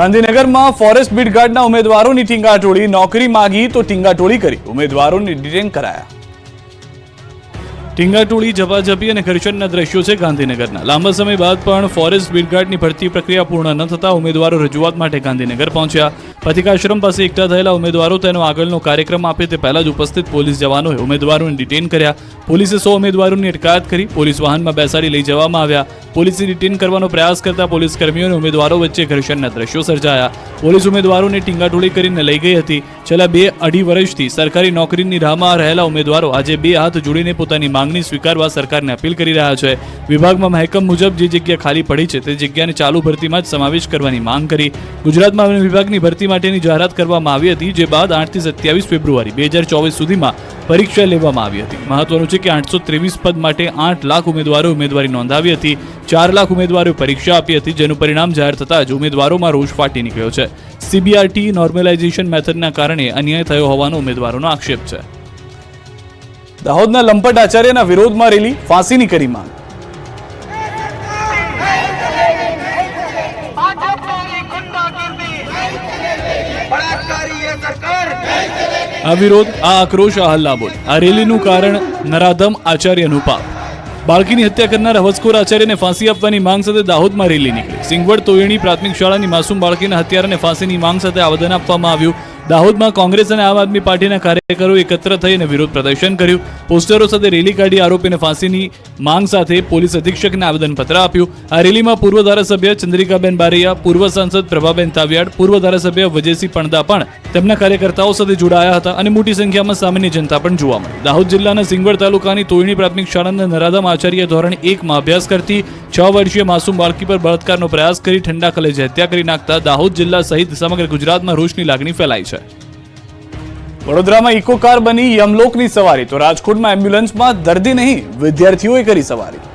ગાંધીનગરમાં ફોરેસ્ટ બીટગાર્ડના ઉમેદવારોની ટીંગાટોળી નોકરી માગી તો ટીંગાટોળી કરી. ઉમેદવારોને ડિટેન કરાયા. ટીંગાટોળી ઝપાઝપી અને ઘર્ષણના દ્રશ્યો છે ગાંધીનગરના. લાંબા સમય બાદ પણ ફોરેસ્ટ બીટગાર્ડની ભરતી પ્રક્રિયા પૂર્ણ ન થતા ઉમેદવારો રજૂઆત માટે ગાંધીનગર પહોંચ્યા. પથિકાશ્રમ પાસે એકઠા થયેલા ઉમેદવારો તેનો આગળનો કાર્યક્રમ આપે તે પહેલા જ ઉપસ્થિત પોલીસ જવાનોએ ઉમેદવારોને ડિટેન કર્યા. પોલીસે સો ઉમેદવારોની અટકાયત કરી પોલીસ વાહનમાં બેસાડી લઈ જવામાં આવ્યા. પોલીસે ડિટેન કરવાનો પ્રયાસ કરતા પોલીસ કર્મીઓ ઉમેદવારો વચ્ચે ઘર્ષણના દ્રશ્યો સર્જાયા. પોલીસ ઉમેદવારોને ટીંગાટોળી કરીને લઈ ગઈ હતી. છેલ્લા બે અઢી વર્ષથી સરકારી નોકરીની રાહમાં રહેલા ઉમેદવારો આજે બે હાથ જોડીને પોતાની માંગણી સ્વીકારવા સરકારને અપીલ કરી રહ્યા છે. વિભાગમાં મહેકમ મુજબ જે જગ્યા ખાલી પડી છે તે જગ્યાને ચાલુ ભરતીમાં જ સમાવેશ કરવાની માંગ કરી. ગુજરાતમાં વિભાગની ભરતી માટેની જાહેરાત કરવામાં આવી હતી, જે બાદ આઠથી સત્યાવીસ ફેબ્રુઆરી બે હજાર ચોવીસ સુધીમાં પરીક્ષા લેવામાં આવી હતી. મહત્વનું છે કે આઠસો ત્રેવીસ પદ માટે આઠ લાખ ઉમેદવારો ઉમેદવારી નોંધાવી હતી. ચાર લાખ ઉમેદવારોએ પરીક્ષા આપી હતી, જેનું પરિણામ જાહેર થતાં જ ઉમેદવારોમાં રોષ ફાટી નીકળ્યો છે. સીબીઆરટી નોર્મલાઇઝેશન મેથડના કારણે અન્યાય થયો હોવાનો ઉમેદવારોનો આક્ષેપ છે. દાહોદના લંપટ આચાર્યના વિરોધમાં રેલી, ફાંસીની કરી માંગ. આ વિરોધ આ આક્રોશ આ હલ્લાબોલ આ રેલીનું કારણ નરાધમ આચાર્યનું પાપ બાળકીની હત્યા કરનાર હવસખોર આચાર્યને ફાંસી આપવાની માંગ સાથે દાહોદમાં રેલી નીકળી. સિંગવડ તોયણી પ્રાથમિક શાળાની માસૂમ બાળકીના હત્યારાને ફાંસીની માંગ સાથે આવેદન આપવામાં આવ્યું. દાહોદમાં કોંગ્રેસ અને આમ આદમી પાર્ટીના કાર્યકરો એકત્ર થઈને વિરોધ પ્રદર્શન કર્યું. પોસ્ટરો સાથે રેલી કાઢી આરોપીને ફાંસીની માંગ સાથે પોલીસ અધિક્ષકને આવેદનપત્ર આપ્યું. આ રેલીમાં પૂર્વ ધારાસભ્ય ચંદ્રિકાબેન બારૈયા, પૂર્વ સાંસદ પ્રભાબેન તાવિયાડ, પૂર્વ ધારાસભ્ય વજયસિંહ પણદા પણ તેમના કાર્યકર્તાઓ સાથે જોડાયા હતા અને મોટી સંખ્યામાં સામાન્ય જનતા પણ જોવા મળી. દાહોદ જિલ્લાના સિંગવડ તાલુકાની તોયણી પ્રાથમિક શાળાના નરાધમ આચાર્ય ધોરણ એકમાં અભ્યાસ કરતી છ વર્ષીય માસૂમ બાળકી પર બળાત્કારનો પ્રયાસ કરી ઠંડા કલેજે હત્યા કરી નાખતા દાહોદ જિલ્લા સહિત સમગ્ર ગુજરાતમાં રોષની લાગણી ફેલાઈ છે. વડોદરામાં ઇકો કાર બની યમલોકની સવારી. તો રાજકોટમાં એમ્બ્યુલન્સમાં દર્દી નહીં વિદ્યાર્થીઓએ કરી સવારી.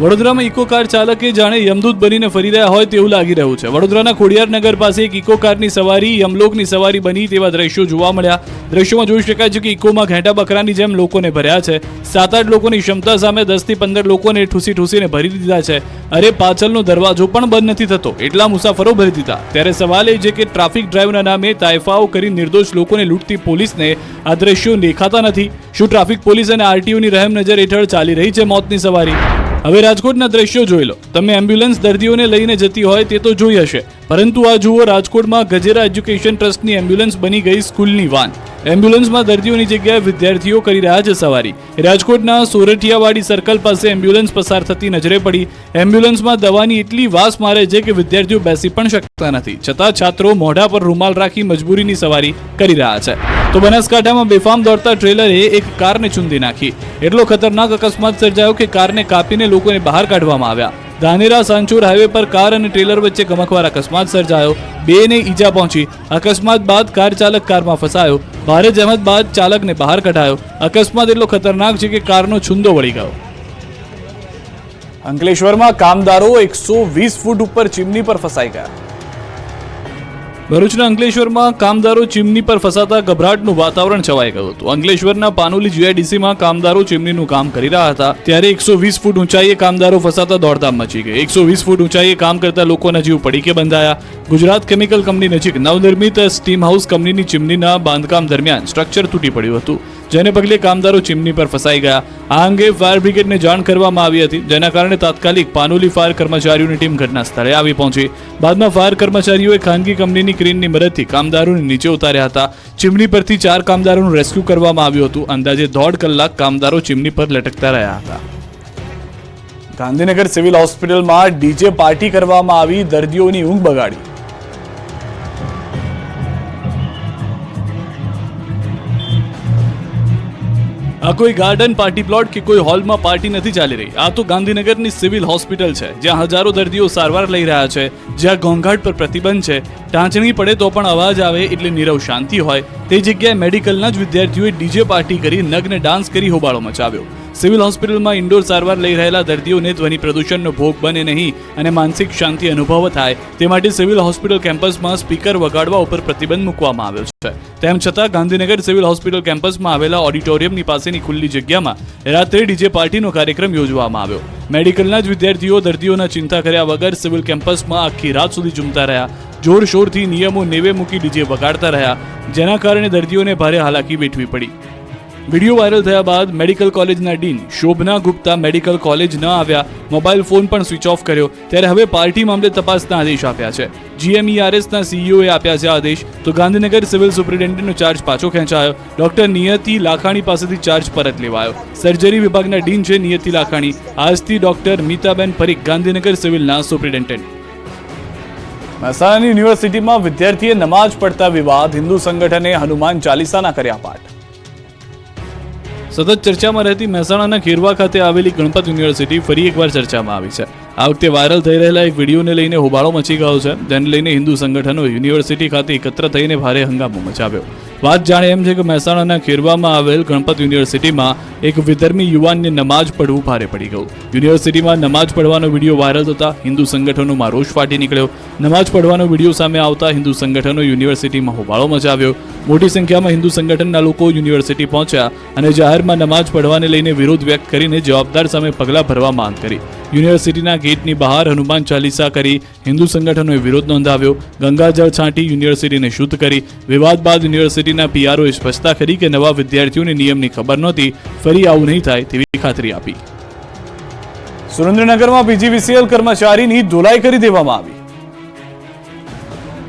વડોદરામાં ઇકો કાર ચાલકે જાણે યમદૂત બનીને ફરી રહ્યા હોય તેવું લાગી રહ્યું છે. વડોદરાના ખોડિયારનગર પાસે એક ઇકો કારની સવારી, યમલોકની સવારી બની તેવા દ્રશ્યો જોવા મળ્યા. દ્રશ્યોમાં જોઈ શકાય છે કે ઇકોમાં ઘેંટા બકરાની જેમ લોકોને ભર્યા છે. સાત આઠ લોકોની ક્ષમતા સામે દસથી પંદર લોકોને ઠૂસી ઠૂસીને ભરી દીધા છે. અરે, પાછળનો દરવાજો પણ બંધ નથી થતો. એટલા મુસાફરો ભરી દીધા. ત્યારે સવાલ એ છે કે ટ્રાફિક ડ્રાઈવના નામે તાયફાઓ કરી નિર્દોષ લોકોને લૂંટતી પોલીસને આ દ્રશ્યો દેખાતા નથી. શું ટ્રાફિક પોલીસ અને આરટીઓની રહેમ નજર હેઠળ ચાલી રહી છે મોતની સવારી? હવે રાજકોટના દ્રશ્યો જોઈ લો. તમે એમ્બ્યુલન્સ દર્દીઓને લઈને જતી હોય તે તો જોઈ હશે. પરંતુ આ જુઓ, રાજકોટમાં ગજેરા એજ્યુકેશન ટ્રસ્ટની એમ્બ્યુલન્સ બની ગઈ સ્કૂલની વાન. એમ્બ્યુલન્સમાં દર્દીઓની જગ્યાએ વિદ્યાર્થીઓ કરી રહ્યા છે સવારી. રાજકોટના સોરઠિયાવાડી સર્કલ પાસે એમ્બ્યુલન્સ પસાર થતી નજરે પડી. એમ્બ્યુલન્સમાં દવાની એટલી વાસ મારે છે કે વિદ્યાર્થીઓ બેસી પણ શકતા નથી. છતાં છાત્રો મોઢા પર રૂમાલ રાખી મજબૂરીની સવારી કરી રહ્યા છે. તો બનાસકાંઠામાં બેફામ દોડતા ટ્રેલરે એક કારને ચૂંદી નાખી. એટલો ખતરનાક અકસ્માત સર્જાયો કે કારને કાપીને લોકોને બહાર કાઢવામાં આવ્યા. ધાનેરા સાંચોર હાઈવે પર કાર અને ટ્રેલર વચ્ચે ગમખવાર અકસ્માત સર્જાયો. બેને ઈજા પહોંચી. અકસ્માત બાદ કાર ચાલક કારમાં ફસાયો. ભારે જહેમત બાદ ચાલકને બહાર કઢાયો. અકસ્માત એટલો ખતરનાક છે કે કારનો છુંદો વળી ગયો. અંકલેશ્વરમાં કામદારો એકસો વીસ ફૂટ ઉપર ચીમની પર ફસાઈ ગયા. ભરૂચના અંકલેશ્વરમાં કામદારો ચીમની પર ફસાતા ગભરાટનું વાતાવરણ છવાઈ ગયું હતું. અંકલેશ્વરના પાનોલી જીઆઈડીસીમાં કામદારો ચીમનીનું કામ કરી રહ્યા હતા. ત્યારે એકસો વીસ ફૂટ ઊંચાઈએ કામદારો ફસાતા દોડધામ મચી ગઈ. એકસો વીસ ફૂટ ઊંચાઈએ કામ કરતા લોકોના જીવ પડીકે બંધાયા. ગુજરાત કેમિકલ કંપની નજીક નવનિર્મિત સ્ટીમ હાઉસ કંપનીની ચીમનીના બાંધકામ દરમિયાન સ્ટ્રક્ચર તૂટી પડ્યું હતું. જેને પગલે કામદારો ચીમની પર ફસાઈ ગયા. આ અંગે ફાયર બ્રિગેડને જાણ કરવામાં આવી હતી, જેના કારણે તાત્કાલિક પાનોલી ફાયર કર્મચારીઓની ટીમ ઘટના સ્થળે આવી પહોંચી. બાદમાં ફાયર કર્મચારીઓએ ખાનગી કંપનીની ક્રેનની મદદથી કામદારોને નીચે ઉતાર્યા હતા. ચીમની પરથી ચાર કામદારોનું રેસ્ક્યુ કરવામાં આવ્યું હતું. અંદાજે દોઢ કલાક કામદારો ચીમની પર લટકતા રહ્યા હતા. ગાંધીનગર સિવિલ હોસ્પિટલમાં ડીજે પાર્ટી કરવામાં આવી, દર્દીઓની ઊંઘ બગાડી. આ કોઈ ગાર્ડન, પાર્ટી પ્લોટ કે કોઈ હોલમાં પાર્ટી નથી ચાલી રહી. આ તો ગાંધીનગરની સિવિલ હોસ્પિટલ છે, જ્યાં હજારો દર્દીઓ સારવાર લઈ રહ્યા છે, જ્યાં ઘોંઘાટ પર પ્રતિબંધ છે. ટાંચણી પડે તો પણ અવાજ આવે એટલે નીરવ શાંતિ હોય. તે જગ્યાએ મેડિકલના જ વિદ્યાર્થીઓએ ડીજે પાર્ટી કરી નગ્ન ડાન્સ કરી હોબાળો મચાવ્યો. સિવિલ હોસ્પિટલમાં ઇન્ડોર સારવાર લઈ રહેલા દર્દીઓને ધ્વનિ પ્રદૂષણનો ભોગ બને નહીં અને માનસિક શાંતિ અનુભવ થાય તે માટે સિવિલ હોસ્પિટલ કેમ્પસમાં સ્પીકર વગાડવા ઉપર પ્રતિબંધ મૂકવામાં આવ્યો છે. તેમ છતાં ગાંધીનગર સિવિલ હોસ્પિટલ કેમ્પસમાં આવેલા ઓડિટોરિયમની પાસેની ખુલ્લી જગ્યામાં રાત્રે ડીજે પાર્ટીનો કાર્યક્રમ યોજવામાં આવ્યો. મેડિકલના જ વિદ્યાર્થીઓ દર્દીઓના ચિંતા કર્યા વગર સિવિલ કેમ્પસમાં આખી રાત સુધી ઝૂમતા રહ્યા. જોરશોરથી નિયમો નેવે મૂકી ડીજે વગાડતા રહ્યા, જેના કારણે દર્દીઓને ભારે હાલાકી વેઠવી પડી. વીડિયો વાયરલ થયા બાદ મેડિકલ કોલેજના dean Shobhana Gupta medical college ન આવ્યા, મોબાઈલ ફોન પણ સ્વિચ ઓફ કર્યો. ત્યારે હવે પાર્ટી મામલે તપાસના આદેશ આપ્યા છે. જીએમઈઆરએસના સીઈઓએ આપ્યા છે આદેશ. તો ગાંધીનગર સિવિલ સુપ્રિન્ટેન્ડન્ટનો ચાર્જ પાછો ખેંચાયો. ડોક્ટર નિયતિ લાખાણી પાસેથી ચાર્જ પરત લેવાયો. સર્જરી વિભાગના ડીન છે નિયતિ લાખાણી. આજથી ડોક્ટર મીતાબેન પરીખ, ગાંધીનગર સિવિલના સુપ્રિન્ટેન્ડન્ટ. મહેસાણાની યુનિવર્સિટીમાં વિદ્યાર્થીએ નમાજ પડતા વિવાદ. હિન્દુ સંગઠને હનુમાન ચાલીસાના કર્યા પાઠ. સતત ચર્ચામાં રહેતી મહેસાણાના ખેરવા ખાતે આવેલી ગણપત યુનિવર્સિટી ફરી એકવાર ચર્ચામાં આવી છે. આ વખતે વાયરલ થઈ રહેલા એક વિડીયોને લઈને હોબાળો મચી ગયો છે, જેને લઈને હિન્દુ સંગઠનો યુનિવર્સિટી ખાતે એકત્ર થઈને ભારે હંગામો મચાવ્યો. વાત જાણે એમ છે કે મહેસાણાના ખેરવામાં આવેલ ગણપત યુનિવર્સિટીમાં એક વિધર્મી યુવાનને નમાજ પડવું ભારે પડી ગયું. યુનિવર્સિટીમાં નમાજ પડવાનો વીડિયો વાયરલ થતા હિન્દુ સંગઠનોમાં રોષ ફાટી નીકળ્યો. નમાજ પડવાનો વીડિયો સામે આવતા હિન્દુ સંગઠનો યુનિવર્સિટીમાં હોબાળો મચાવ્યો. મોટી સંખ્યામાં હિન્દુ સંગઠનના લોકો યુનિવર્સિટી પહોંચ્યા અને જાહેરમાં નમાજ પડવાને લઈને વિરોધ વ્યક્ત કરીને જવાબદાર સામે પગલાં ભરવા માંગ કરી. યુનિવર્સિટીના ગેટની બહાર હનુમાન ચાલીસા કરી હિન્દુ સંગઠનોએ વિરોધ નોંધાવ્યો. ગંગાજળ છાંટી યુનિવર્સિટીને શુદ્ધ કરી. વિવાદ બાદ યુનિવર્સિટીના પીઆરઓએ સ્પષ્ટતા કરી કે નવા વિદ્યાર્થીઓને નિયમની ખબર નહોતી, ફરી આવું નહીં થાય તેવી ખાતરી આપી. સુરેન્દ્રનગરમાં પીજીવીસીએલ કર્મચારીની ધોલાઈ કરી દેવામાં આવી.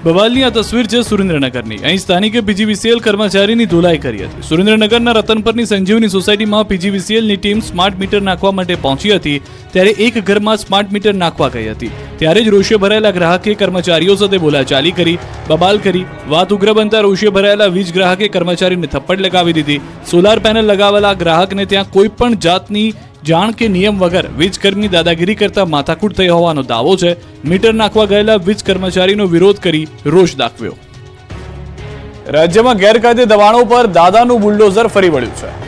બવાલની આ તસવીર છે સુરેન્દ્રનગરની. અહીં સ્થાનિકે પીજીવીસીએલ કર્મચારીની ધોલાઈ કરી હતી. સુરેન્દ્રનગરના રતનપરની સંજીવની સોસાયટીમાં પીજીવીસીએલની ટીમ સ્માર્ટ મીટર નાખવા માટે પહોંચી હતી, ત્યારે એક ઘરમાં સ્માર્ટ મીટર નાખવા ગઈ હતી. ત્યારે જ રોષે ભરાયેલા ગ્રાહકે કર્મચારીઓ સાથે બોલાચાલી કરી, બબાલ કરી, વાત ઉગ્ર બનતા રોષે ભરાયેલા વીજ ગ્રાહકે કર્મચારીને થપ્પડ લગાવી દીધી. સોલાર પેનલ લગાવેલા ગ્રાહકને ત્યાં કોઈ પણ જાતની જાણ કે નિયમ વગર વીજકર્મી દાદાગીરી કરતા માથાકૂટ થઈ હોવાનો દાવો છે મીટર નાખવા ગયેલા વીજ કર્મચારીનો વિરોધ કરી રોષ દાખવ્યો. રાજ્યમાં ગેરકાયદે દબાણો પર દાદાનું બુલડોઝર ફરી વળ્યું છે.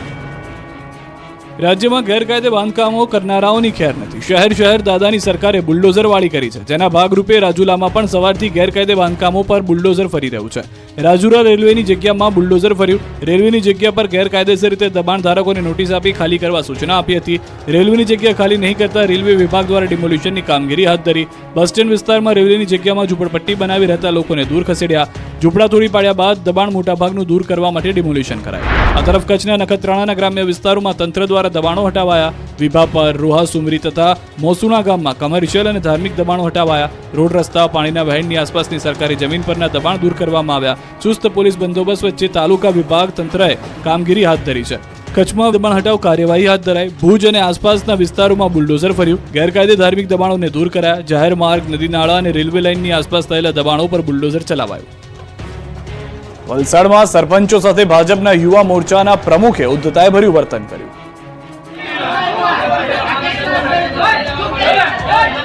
રાજ્યમાં ગેરકાયદે બાંધકામો કરનારાઓની ખેર નથી. શહેર શહેર દાદાની સરકારે બુલડોઝર વાળી કરી છે. જેના ભાગરૂપે રાજુલામાં પણ સવારથી ગેરકાયદે બાંધકામો પર બુલડોઝર ફરી રહ્યું છે. રાજુલા રેલવેની જગ્યામાં બુલડોઝર ફર્યું. રેલવેની જગ્યા પર ગેરકાયદેસર રીતે દબાણ ધારકોને નોટિસ આપી ખાલી કરવા સૂચના આપી હતી. રેલવેની જગ્યા ખાલી નહીં કરતા રેલવે વિભાગ દ્વારા ડિમોલ્યુશનની કામગીરી હાથ ધરી. બસ સ્ટેન્ડ વિસ્તારમાં રેલવેની જગ્યામાં ઝૂંપડપટ્ટી બનાવી રહેતા લોકોને દૂર ખસેડ્યા. ઝૂંપડા તોડી પાડ્યા બાદ દબાણ મોટાભાગનું દૂર કરવા માટે ડિમોલ્યુશન કરાયું. આ તરફ કચ્છના નખત્રાણાના ગ્રામ્ય વિસ્તારોમાં તંત્ર દ્વારા દબાણો હટાવાયા. વિભાપર રોહા સુમરી તથા મોસુણા ગામમાં કમર્શિયલ અને ધાર્મિક દબાણો હટાવાયા. રોડ રસ્તા, પાણીના વહેણની આસપાસની સરકારી જમીન પરના દબાણ દૂર કરવામાં આવ્યા. ચુસ્ત પોલીસ બંદોબસ્ત વચ્ચે તાલુકા વિભાગ તંત્રએ કામગીરી હાથ ધરી છે. કચ્છમાં દબાણ હટાવ કાર્યવાહી હાથ ધરાઈ. ભુજ અને આસપાસના વિસ્તારોમાં બુલડોઝર ફર્યું. ગેરકાયદે ધાર્મિક દબાણોને દૂર કરાયા. જાહેર માર્ગ, નદી નાળા અને રેલવે લાઇનની આસપાસ થયેલા દબાણો પર બુલડોઝર ચલાવાયું. વલસાડમાં સરપંચો સાથે ભાજપના યુવા મોરચાના પ્રમુખે ઉદ્ધતાએ ભર્યું વર્તન કર્યું.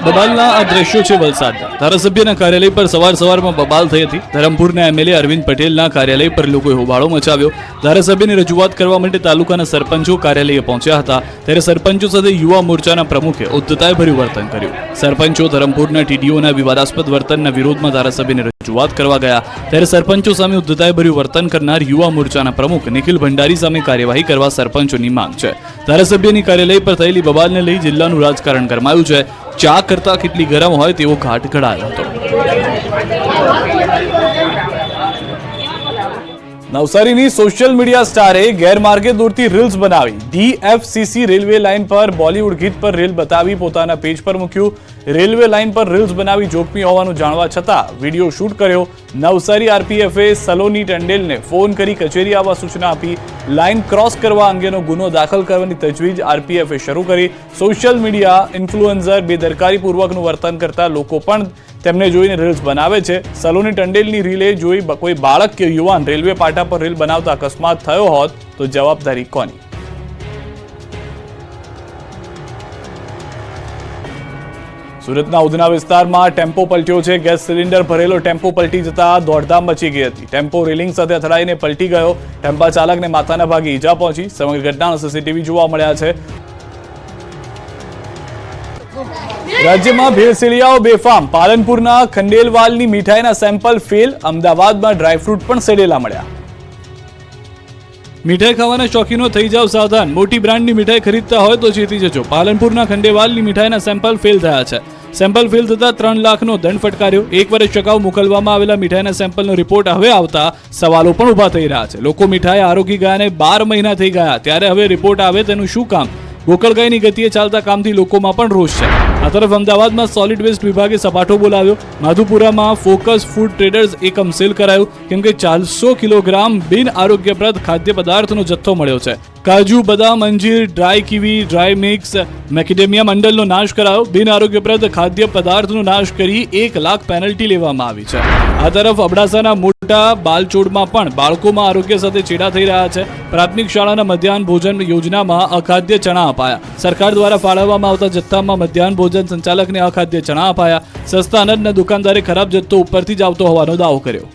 બબાલના આ દ્રશ્યો છે વલસાડના. ધારાસભ્યના કાર્યાલય પર સવાર સવારમાં બબાલ થઈ હતી. ધરમપુરના એમએલએ અરવિંદ પટેલના કાર્યાલય પર લોકોએ હોબાળો મચાવ્યો. ધારાસભ્યની રજૂઆત કરવા માટે તાલુકાના સરપંચો કાર્યાલયે પહોંચ્યા હતા. ત્યારે સરપંચો સાથે યુવા મોરચાના પ્રમુખે ઉદ્ધતાએ ભર્યું વર્તન કર્યું. સરપંચો ધરમપુરના ટીડીઓના વિવાદાસ્પદ વર્તનના વિરોધમાં ધારાસભ્યને રજૂઆત કરવા ગયા. ત્યારે સરપંચો સામે ઉદ્ધતાએ ભર્યું વર્તન કરનાર યુવા મોરચાના પ્રમુખ નિખિલ ભંડારી સામે કાર્યવાહી કરવા સરપંચોની માંગ છે. ધારાસભ્યની કાર્યાલય પર થયેલી બબાલને લઈ જિલ્લાનું રાજકારણ ગરમાયું છે. ચા કરતા કેટલી ગરમ હોય તેવો ઘાટ ઘડાયો હતો. નવસારીની સોશિયલ મીડિયા સ્ટારે ગેરમાર્ગે દોરતી રીલ્સ બનાવી. ડીએફસીસી રેલવે લાઇન પર બોલિવૂડ ગીત પર રીલ બતાવી પોતાના પેજ પર મૂક્યું. રેલવે લાઇન પર રીલ્સ બનાવી જોખમી હોવાનું જાણવા છતાં વીડિયો શૂટ કર્યો. નવસારી આરપીએફે સલોની ટંડેલને ફોન કરી કચેરી આવવા સૂચના આપી. લાઇન ક્રોસ કરવા અંગેનો ગુનો દાખલ કરવાની તજવીજ આરપીએફે શરૂ કરી. સોશિયલ મીડિયા ઇન્ફ્લુએન્સર બેદરકારીપૂર્વકનું વર્તન કરતા લોકો પણ તેમને જોઈને રીલ્સ બનાવે છે. સલોની ટંડેલની રીલે જોઈ કોઈ બાળક કે યુવાન રેલવે પાટા પર રીલ બનાવતા અકસ્માત થયો હોત તો જવાબદારી કોની? સુરતના ઉધના વિસ્તારમાં ટેમ્પો પલટ્યો છે. ગેસ સિલિન્ડર ભરેલો ટેમ્પો પલટી જતા દોડધામ મચી ગઈ હતી. ટેમ્પો રેલિંગ સાથે અથડાઈને પલટી ગયો. ટેમ્પા ચાલકને માથાના ભાગે ઈજા પહોંચી. સમગ્ર ઘટનાના સીસીટીવી જોવા મળ્યા છે. રાજ્યમાં ભેળસેળિયાઓ બેફામ. પાલનપુરના ખંડેલવાલની મીઠાઈના સેમ્પલ ફેલ. અમદાવાદમાં ડ્રાયફ્રૂટ પણ સેડેલા મળ્યા. મીઠાઈ ખાવાના શોખીનો થઈ જાવ સાવધાન. મોટી બ્રાન્ડની મીઠાઈ ખરીદતા હોય તો ચેતી જજો. પાલનપુરના ખંડેવાલની મીઠાઈના સેમ્પલ ફેલ થયા છે. સેમ્પલ ફેલ થતા ત્રણ લાખનો દંડ ફટકાર્યો. એક વર્ષ અગાઉ મોકલવામાં આવેલા મીઠાઈના સેમ્પલનો રિપોર્ટ હવે આવતા સવાલો પણ ઊભા થઈ રહ્યા છે. લોકો મીઠાઈ આરોગી ગયાને બાર મહિના થઈ ગયા. ત્યારે હવે રિપોર્ટ આવે તેનું શું કામ? ગોકળગાયની ગતિએ ચાલતા કામથી લોકોમાં પણ રોષ છે. આ તરફ અમદાવાદમાં સોલિડ વેસ્ટ વિભાગે સપાટો બોલાવ્યો. માધુપુરામાં ફોકસ ફૂડ ટ્રેડર્સ એકમ સેલ કરાયું. કેમ કે ચારસો કિલોગ્રામ બિન આરોગ્યપ્રદ ખાદ્ય પદાર્થનો જથ્થો મળ્યો છે. કાજુ, બદામ, અંજીર dry kiwi dry mix macadamia મંડળનો નાશ કરાયો. બિન આરોગ્યપ્રદ ખાદ્ય પદાર્થનો નાશ કરી એક લાખ પેનલ્ટી લેવામાં આવી છે. આ તરફ અબડાસાના મોટા બાલચોડમાં પણ બાળકોમાં આરોગ્ય સાથે ચેડા થઈ રહ્યા છે. પ્રાથમિક શાળાના મધ્યાહન ભોજન યોજનામાં અખાદ્ય ચણા અપાયા. સરકાર દ્વારા ફાળવવામાં આવતા જથ્થામાં મધ્યાહન ભોજન સંચાલકને અખાદ્ય ચણા અપાયા. સસ્તા અનાજના દુકાનદારે ખરાબ જથ્થો ઉપરથી જ આવતો હોવાનો દાવો કર્યો.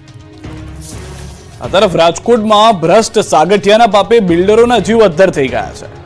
આ તરફ રાજકોટમાં ભ્રષ્ટ સાગઠિયાના પાપે બિલ્ડરોના જીવ અદ્ધર થઈ ગયા છે.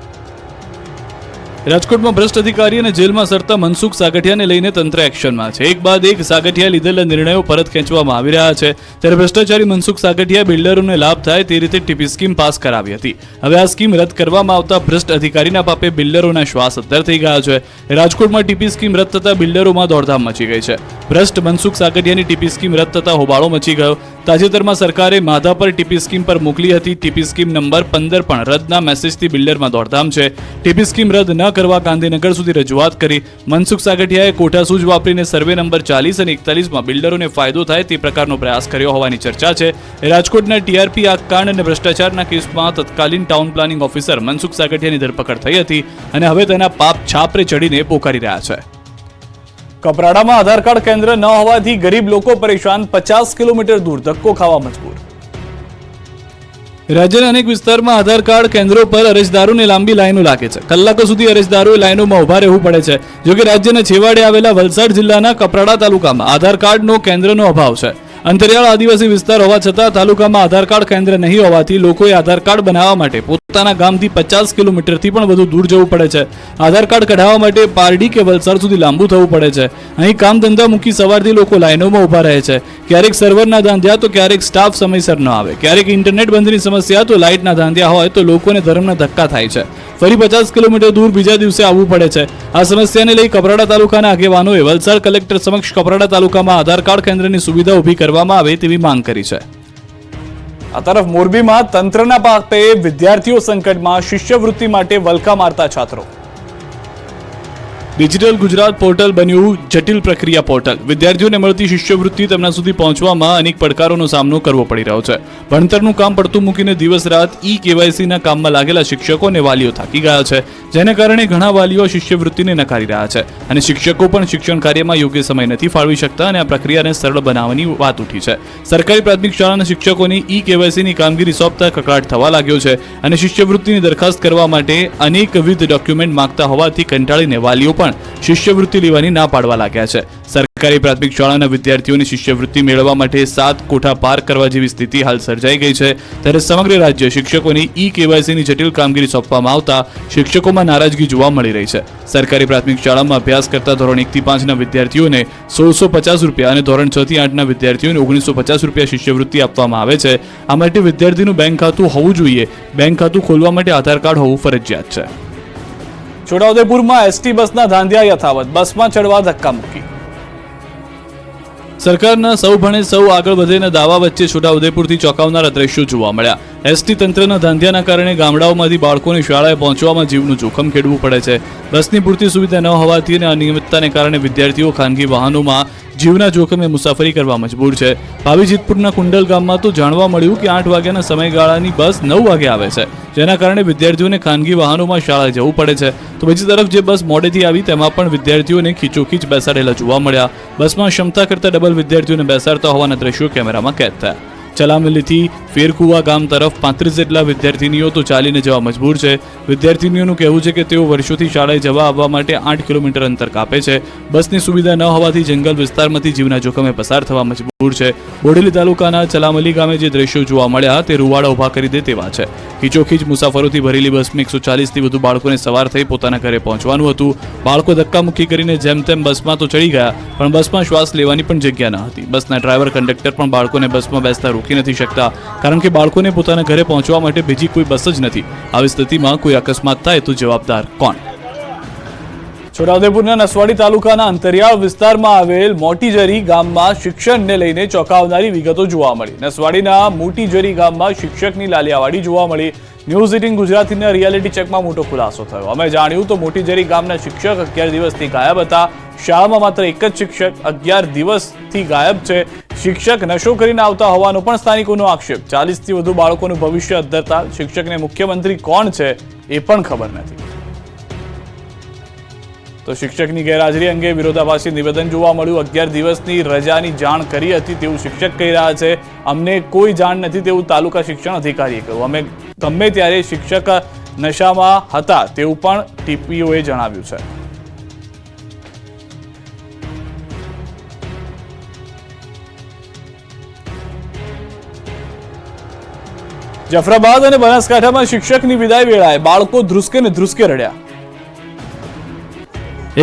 રાજકોટમાં ભ્રષ્ટ અધિકારી અને જેલમાં સરતા મનસુખ સાગઠિયાને લઈને તંત્ર એક્શનમાં છે. એક બાદ એક સાગઠિયા લીધેલા નિર્ણયો પરત ખેંચવામાં આવી રહ્યા છે. ત્યારે ભ્રષ્ટાચારી મનસુખ સાગઠિયા બિલ્ડરોને લાભ થાય તે રીતે ટીપી સ્કીમ પાસ કરાવી હતી. હવે આ સ્કીમ રદ કરવામાં આવતા ભ્રષ્ટ અધિકારીના પાપે બિલ્ડરોના શ્વાસ અત્તર થઈ ગયા છે. રાજકોટમાં ટીપી સ્કીમ રદ થતા બિલ્ડરોમાં દોડધામ મચી ગઈ છે. ભ્રષ્ટ મનસુખ સાગઠિયાની ટીપી સ્કીમ રદ થતા હોબાળો મચી ગયો. તાજેતરમાં સરકારે માધા પર ટીપી સ્કીમ પર મોકલી હતી. ટીપી સ્કીમ નંબર પંદર પણ રદના મેસેજથી બિલ્ડરમાં દોડધામ છે. ટીપી સ્કીમ રદ ન કરવા ગાંધીનગર સુધી રજૂઆત કરી. મનસુખ સાગઠિયાએ કોઠા સૂજ વાપરીને સર્વે નંબર ચાલીસ અને એકતાલીસમાં બિલ્ડરોને ફાયદો થાય તે પ્રકારનો પ્રયાસ કર્યો હોવાની ચર્ચા છે. રાજકોટના ટીઆરપી આગકાંડ અને ભ્રષ્ટાચારના કેસમાં તત્કાલીન ટાઉન પ્લાનિંગ ઓફિસર મનસુખ સાગઠિયાની ધરપકડ થઈ હતી અને હવે તેના પાપ છાપરે ચડીને પોકારી રહ્યા છે. કપરાડામાં આધાર કાર્ડ કેન્દ્ર ન હોવાથી ગરીબ લોકો પરેશાન, પચાસ કિલોમીટર દૂર ધક્કો ખાવા મજબૂર. રાજ્યના અનેક વિસ્તારમાં આધાર કાર્ડ કેન્દ્રો પર અરજદારોને લાંબી લાઈનો લાગે છે. કલાકો સુધી અરજદારોએ લાઈનોમાં ઊભા રહેવું પડે છે, જોકે રાજ્યના છેવાડે આવેલા વલસાડ જિલ્લાના કપરાડા તાલુકામાં આધાર કાર્ડનો કેન્દ્રનો અભાવ છે. અંતરિયાળ આદિવાસી વિસ્તાર હોવા છતાં તાલુકામાં આધાર કાર્ડ કેન્દ્ર નહીં હોવાથી લોકોએ આધાર કાર્ડ બનાવવા માટે પોતાના ગામથી પચાસ કિલોમીટરથી પણ વધુ દૂર જવું પડે છે. આધાર કાર્ડ કઢાવવા માટે પારડી કે વલસાડ સુધી લાંબુ થવું પડે છે. અહીં કામ ધંધા મૂકી સવારથી લોકો લાઈનોમાં ઊભા રહે છે. ક્યારેક સર્વરના ધાંધ્યા તો ક્યારેક સ્ટાફ સમયસર ન આવે. ક્યારેક ઇન્ટરનેટ બંધની સમસ્યા તો લાઇટના ધાંધ્યા હોય તો લોકોને ધર્મના ધક્કા થાય છે. ફરી પચાસ કિલોમીટર દૂર બીજા દિવસે આવવું પડે છે. આ સમસ્યાને લઈ કપરાડા તાલુકાના આગેવાનોએ વલસાડ કલેક્ટર સમક્ષ કપરાડા તાલુકામાં આધાર કાર્ડ કેન્દ્રની સુવિધા ઊભી કરવામાં આવે તેવી માંગ કરી છે. આ તરફ મોરબીમાં તંત્રના પાપે વિદ્યાર્થીઓ સંકટમાં શિષ્યવૃત્તિ માટે વલખા મારતા છાત્રો. ડિજિટલ ગુજરાત પોર્ટલ બન્યું જટિલ પ્રક્રિયા પોર્ટલ. વિદ્યાર્થીઓને મળતી શિષ્યવૃત્તિ તેમના સુધી પહોંચવામાં અનેક પડકારોનો સામનો કરવો પડી રહ્યો છે. ભણતરનું કામ પડતું મૂકીને દિવસ રાત ઈ કેવાયસીના કામમાં લાગેલા શિક્ષકો અને વાલીઓ થાકી ગયા છે, જેને કારણે ઘણા વાલીઓ શિષ્યવૃત્તિને નકારી રહ્યા છે અને શિક્ષકો પણ શિક્ષણ કાર્યમાં યોગ્ય સમય નથી ફાળવી શકતા અને આ પ્રક્રિયાને સરળ બનાવવાની વાત ઉઠી છે. સરકારી પ્રાથમિક શાળાના શિક્ષકોની ઈ કેવાયસીની કામગીરી સોંપતા કકળાટ થવા લાગ્યો છે અને શિષ્યવૃત્તિની દરખાસ્ત કરવા માટે અનેકવિધ ડોક્યુમેન્ટ માંગતા હોવાથી કંટાળીને વાલીઓ પણ શિષ્યવૃત્તિ લેવાની ના પાડવા લાગ્યા છે. સરકારી પ્રાથમિક શાળાના વિદ્યાર્થીઓની શિષ્યવૃત્તિ મેળવવા માટે સાત કોઠા પાર કરવા જેવી સ્થિતિ હાલ સર્જાઈ ગઈ છે. ત્યારે સમગ્ર રાજ્ય શિક્ષકોની ઈ કેવાયસીની જટિલ કામગીરી સોંપવામાં આવતા શિક્ષકોમાં નારાજગી જોવા મળી રહી છે. સરકારી પ્રાથમિક શાળામાં અભ્યાસ કરતા ધોરણ એકથી પાંચના વિદ્યાર્થીઓને સોળસો પચાસ રૂપિયા અને ધોરણ છ થી આઠના વિદ્યાર્થીઓને ઓગણીસો પચાસ રૂપિયા શિષ્યવૃત્તિ આપવામાં આવે છે. આ માટે વિદ્યાર્થીનું બેંક ખાતું હોવું જોઈએ. બેંક ખાતું ખોલવા માટે આધાર કાર્ડ હોવું ફરજિયાત છે. છોટાઉદેપુરમાં એસટી બસના ધાંધિયા યથાવત. બસમાં ચડવા ધક્કા મૂકી. સરકારના સૌ ભણે સૌ આગળ વધેના દાવા વચ્ચે છોટાઉદેપુરથી ચોંકાવનારા દ્રશ્યો જોવા મળ્યા. એસટી તંત્રના ધાંધિયાના કારણે ગામડાઓમાંથી બાળકોને શાળાએ પહોંચવામાં જીવનું જોખમ ખેડવું પડે છે. બસની પૂરતી સુવિધા ન હોવાથી અને અનિયમિતતાને કારણે વિદ્યાર્થીઓ ખાનગી વાહનોમાં જીવના જોખમે મુસાફરી કરવા મજબૂર છે. ભાવી જીતપુરના કુંડલ ગામમાં તો જાણવા મળ્યું કે આઠ વાગ્યાના સમયગાળાની બસ નવ વાગે આવે છે. જેના કારણે વિદ્યાર્થીઓને ખાનગી વાહનોમાં શાળાએ જવું પડે છે. તો બીજી તરફ જે બસ મોડેથી આવી તેમાં પણ વિદ્યાર્થીઓને ખીચોખીચ બેસાડેલા જોવા મળ્યા. બસમાં ક્ષમતા કરતા ડબલ વિદ્યાર્થીઓને બેસાડતા હોવાના દ્રશ્યો કેમેરામાં કેદ થયા. ચલામલીથી ફેરકુવા ગામ તરફ પાંત્રીસ જેટલા વિદ્યાર્થીનીઓ તો ચાલીને જવા મજબૂર છે. વિદ્યાર્થીનીઓનું કહેવું છે કે તેઓ વર્ષોથી શાળાએ જવા આવવા માટે આઠ કિલોમીટર અંતર કાપે છે. બસની સુવિધા ન હોવાથી જંગલ વિસ્તારમાંથી જીવના જોખમે પસાર થવા મજબૂર છે. બોડેલી તાલુકાના ચલામલી ગામે જે દ્રશ્યો જોવા મળ્યા, તે રૂવાડા ઊભા કરી દે તેવા છે. ખીચોખીચ મુસાફરોથી ભરેલી બસમાં એકસો ચાલીસથી વધુ બાળકોને સવાર થઈ પોતાના ઘરે પહોંચવાનું હતું. બાળકો ધક્કામુક્કી કરીને જેમ તેમ બસમાં તો ચડી ગયા, પણ બસમાં શ્વાસ લેવાની પણ જગ્યા ન હતી. બસના ડ્રાઈવર, કંડક્ટર પણ બાળકોને બસમાં બેસતા રોકી નથી શકતા. કારણ કે બાળકોને પોતાના ઘરે પહોંચવા માટે બીજી કોઈ બસ જ નથી. આવી સ્થિતિમાં કોઈ અકસ્માત થાય તો જવાબદાર કોણ? છોટાઉદેપુરના નસવાડી તાલુકાના અંતરિયાળ વિસ્તારમાં આવેલ મોટીજરી ગામમાં શિક્ષણને લઈને ચોંકાવનારી વિગતો જોવા મળી. નસવાડીના મોટીજરી ગામમાં શિક્ષકની લાલિયાવાડી જોવા મળી. ન્યૂઝ એટીન ગુજરાતીના રિયાલિટી ચેકમાં મોટો ખુલાસો થયો. અમે જાણ્યું તો મોટીજરી ગામના શિક્ષક અગિયાર દિવસથી ગાયબ હતા. શાળામાં માત્ર એક જ શિક્ષક અગિયાર દિવસથી ગાયબ છે. શિક્ષક નશો કરીને આવતા હોવાનો પણ સ્થાનિકોનો આક્ષેપ. ચાલીસથી વધુ બાળકોનું ભવિષ્ય અધરતા શિક્ષકને મુખ્યમંત્રી કોણ છે એ પણ ખબર નથી. તો શિક્ષકની ગેરહાજરી અંગે વિરોધાભાસી નિવેદન જોવા મળ્યું. અગિયાર દિવસની રજાની જાણ કરી હતી તેવું શિક્ષક કહી રહ્યા છે. અમને કોઈ જાણ નથી તેવું તાલુકા શિક્ષણ અધિકારીએ કહ્યું. અમે ગમે ત્યારે શિક્ષક નશામાં હતા તેવું પણ ટીપીઓએ જણાવ્યું છે. જફરાબાદ અને બનાસકાંઠામાં શિક્ષકની વિદાય વેળાએ બાળકો ધ્રુસકે ને ધ્રુસકે રડ્યા.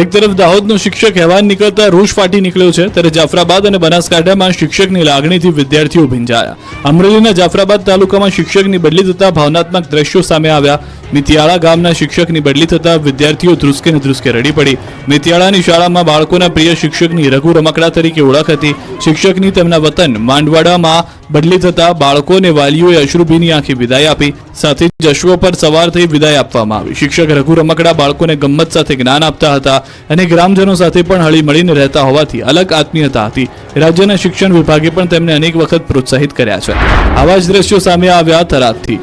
એક તરફ દાહોદનો શિક્ષક હેવાન નીકળતા રોષ ફાટી નીકળ્યો છે, ત્યારે જાફરાબાદ અને બનાસકાંઠામાં શિક્ષકની લાગણીથી વિદ્યાર્થીઓ ભીંજાયા. અમરેલીના જાફરાબાદ તાલુકામાં શિક્ષકની બદલી થતા ભાવનાત્મક દ્રશ્યો સામે આવ્યા. મિતિયાળા ગામના શિક્ષકની બદલી થતા વિદ્યાર્થીઓ ધ્રુસકે ને ધ્રુસકે રડી પડી. નિતિયાળાની શાળામાં બાળકોના પ્રિય શિક્ષકની રઘુ રમકડા તરીકે ઓળખ હતી. શિક્ષકની તેમના વતન માંડવાડામાં બદલી થતા બાળકોને વાલીઓએ અશ્રુભીની આંખે વિદાય આપી. સાથે જ અશ્વ પર સવાર થઈ વિદાય આપવામાં આવી. શિક્ષક રઘુ રમકડા બાળકોને ગમ્મત સાથે જ્ઞાન આપતા હતા અને ગ્રામજનો સાથે પણ હળી મળીને રહેતા હોવાથી અલગ આત્મીયતા હતી. રાજ્યના શિક્ષણ વિભાગે પણ તેમને અનેક વખત પ્રોત્સાહિત કર્યા છે. આવા જ દ્રશ્યો સામે આવ્યા થરાદથી.